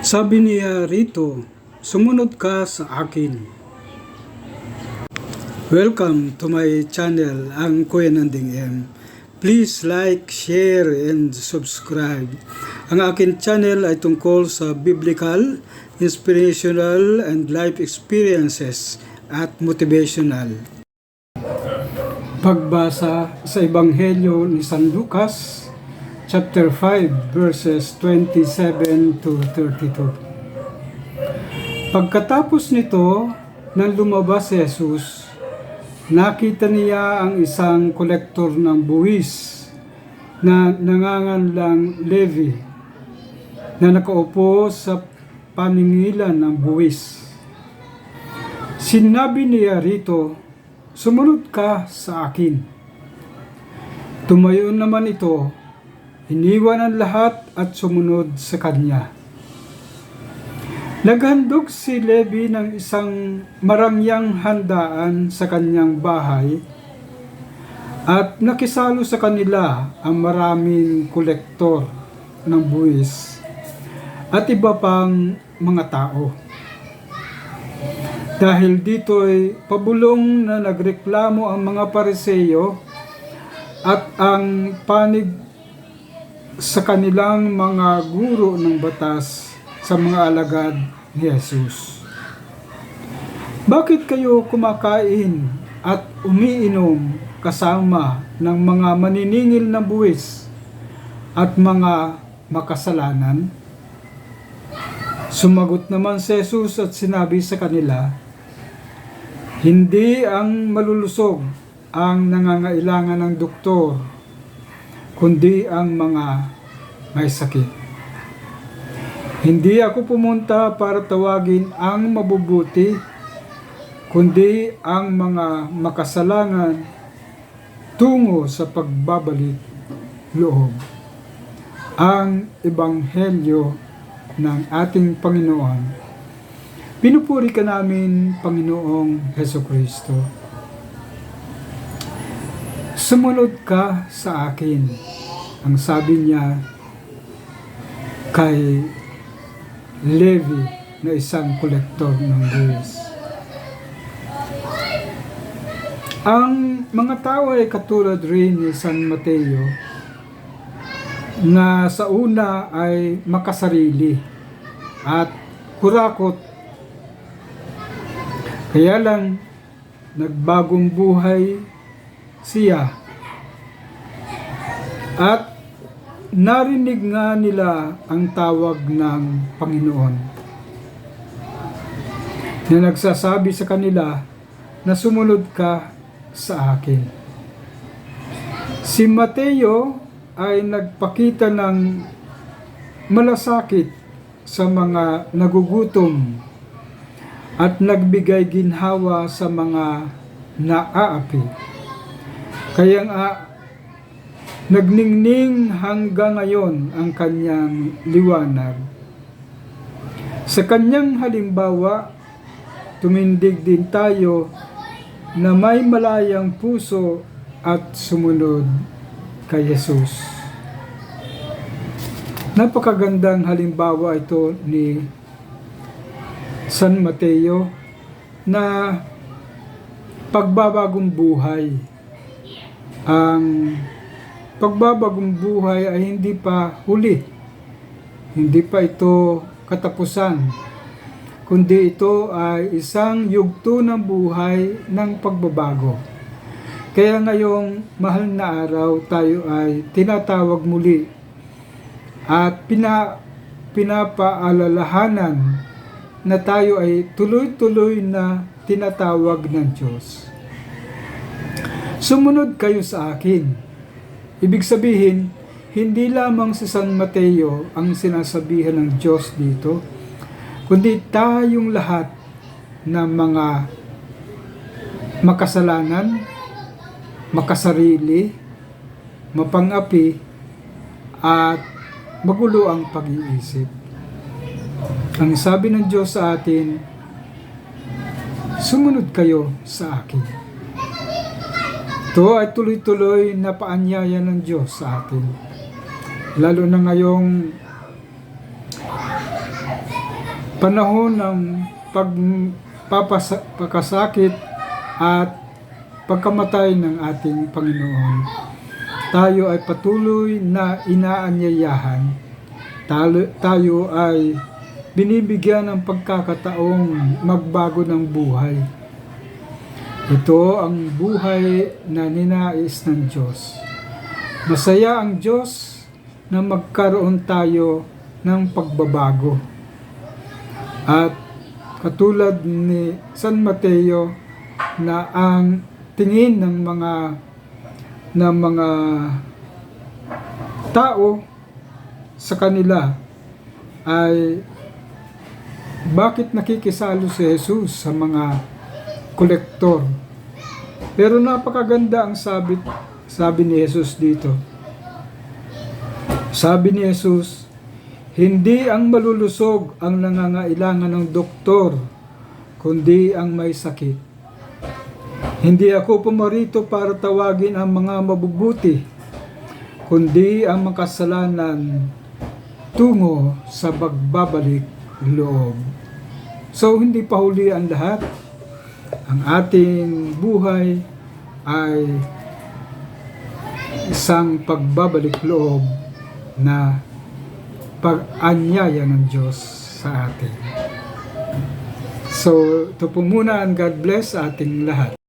Sabi niya rito, sumunod ka sa akin. Welcome to my channel, ang Kuya Nanding M. Please like, share, and subscribe. Ang akin channel ay tungkol sa biblical, inspirational, and life experiences at motivational. Pagbasa sa Ebanghelyo ni San Lucas, chapter 5, verses 27 to 32. Pagkatapos nito, nang lumabas si Jesus, nakita niya ang isang kolektor ng buwis na nanganganlang Levi na nakaupo sa paningilan ng buwis. Sinabi niya rito, Sumunod ka sa akin. Tumayo naman ito, iniwan ang lahat at sumunod sa kanya. Naghandog si Levi ng isang marangyang handaan sa kanyang bahay at nakisalo sa kanila ang maraming kolektor ng buwis at iba pang mga tao. Dahil dito'y pabulong na nagreklamo ang mga pariseyo at ang panig sa kanilang mga guro ng batas sa mga alagad ni Jesus. Bakit kayo kumakain at umiinom kasama ng mga maniningil na buwis at mga makasalanan? Sumagot naman si Jesus at sinabi sa kanila, Hindi ang malulusog ang nangangailangan ng doktor, kundi ang mga may sakit. Hindi ako pumunta para tawagin ang mabubuti, kundi ang mga makasalangan tungo sa pagbabalik loob. Ang Ebanghelyo ng ating Panginoon. Pinupuri ka namin, Panginoong Heso Kristo. Sumunod ka sa akin. Ang sabi niya kay Levi na isang kolektor ng buwis. Ang mga tao ay katulad rin ni San Mateo na sa una ay makasarili at kurakot. Kaya lang nagbagong buhay siya at narinig nga nila ang tawag ng Panginoon na nagsasabi sa kanila na sumunod ka sa akin. Si Mateo ay nagpakita ng malasakit sa mga nagugutom at nagbigay ginhawa sa mga naaapi. Kaya nga nagningning hanggang ngayon ang kanyang liwanag. Sa kanyang halimbawa, tumindig din tayo na may malayang puso at sumunod kay Jesus. Napakagandang halimbawa ito ni San Mateo na pagbabagong buhay. Ang pagbabagong buhay ay hindi pa huli. Hindi pa ito katapusan. Kundi ito ay isang yugto ng buhay ng pagbabago. Kaya ngayong mahal na araw tayo ay tinatawag muli at pina, pinapaalalahanan na tayo ay tuloy-tuloy na tinatawag ng Diyos. Sumunod kayo sa akin. Ibig sabihin, hindi lamang si San Mateo ang sinasabihan ng Diyos dito, kundi tayong lahat na mga makasalanan, makasarili, mapangapi, at magulo ang pag-iisip. Ang sabi ng Diyos sa atin, sumunod kayo sa akin. Ito ay tuloy-tuloy na paanyaya ng Diyos sa atin. Lalo na ngayong panahon ng pagpapakasakit at pagkamatay ng ating Panginoon, tayo ay patuloy na inaanyayahan. Talo, tayo ay binibigyan ng pagkakataong magbago ng buhay. Ito ang buhay na ninais ng Diyos. Masaya ang Diyos na magkaroon tayo ng pagbabago. At katulad ni San Mateo na ang tingin ng mga ng mga tao sa kanila ay bakit nakikisalo si Jesus sa mga kolektor. Pero napakaganda ang sabi, sabi ni Jesus dito. Sabi ni Jesus, hindi ang malulusog ang nangangailangan ng doktor, kundi ang may sakit. Hindi ako pumarito para tawagin ang mga mabubuti, kundi ang makasalanan tungo sa pagbabalik loob. So, hindi pa huli ang lahat. Ang ating buhay ay isang pagbabalik loob na pag-anyaya ng Diyos sa atin. So, ito po muna ang God bless ating lahat.